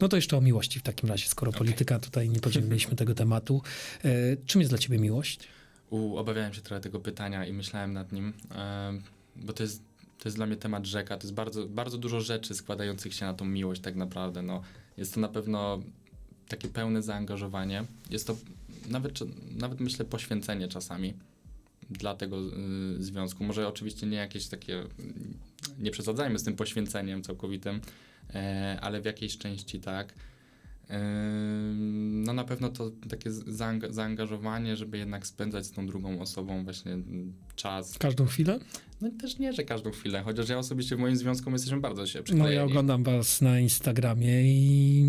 No to jeszcze o miłości w takim razie, skoro Okej. polityka, tutaj nie podzieliliśmy tego tematu. E, czym jest dla ciebie miłość? U, obawiałem się trochę tego pytania i myślałem nad nim, e, bo to jest, to jest dla mnie temat rzeka. To jest bardzo, bardzo dużo rzeczy składających się na tą miłość tak naprawdę. No, jest to na pewno takie pełne zaangażowanie. Jest to nawet, nawet myślę poświęcenie czasami dla tego y, związku. Może oczywiście nie jakieś takie, nie przesadzajmy z tym poświęceniem całkowitym, e, ale w jakiejś części tak. No na pewno to takie zaanga- zaangażowanie, żeby jednak spędzać z tą drugą osobą właśnie czas. Każdą chwilę? No i też nie, że każdą chwilę, chociaż ja osobiście w moim związku my jesteśmy bardzo się No przyklejeni. ja oglądam was na Instagramie i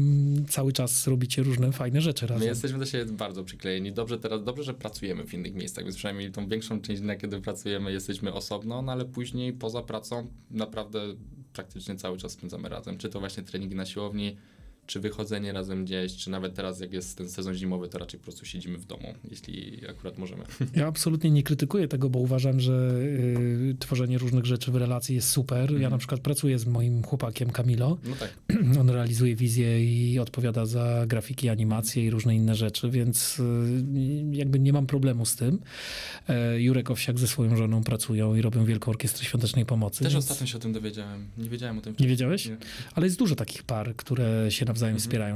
cały czas robicie różne fajne rzeczy My razem. jesteśmy do siebie bardzo przyklejeni. Dobrze teraz, dobrze, że pracujemy w innych miejscach, więc przynajmniej tą większą część dnia, kiedy pracujemy, jesteśmy osobno, no ale później poza pracą naprawdę praktycznie cały czas spędzamy razem. Czy to właśnie treningi na siłowni, czy wychodzenie razem gdzieś, czy nawet teraz jak jest ten sezon zimowy, to raczej po prostu siedzimy w domu, jeśli akurat możemy. Ja absolutnie nie krytykuję tego, bo uważam, że y, tworzenie różnych rzeczy w relacji jest super. Ja Mhm. na przykład pracuję z moim chłopakiem Kamilo. No tak. On realizuje wizję i odpowiada za grafiki, animacje i różne inne rzeczy, więc y, jakby nie mam problemu z tym. E, Jurek Owsiak ze swoją żoną pracują i robią Wielką Orkiestrę Świątecznej Pomocy. Też więc- ostatnio się o tym dowiedziałem. Nie wiedziałem o tym Nie wcześniej. wiedziałeś? Nie. Ale jest dużo takich par, które się nawzajem Mhm. wspierają.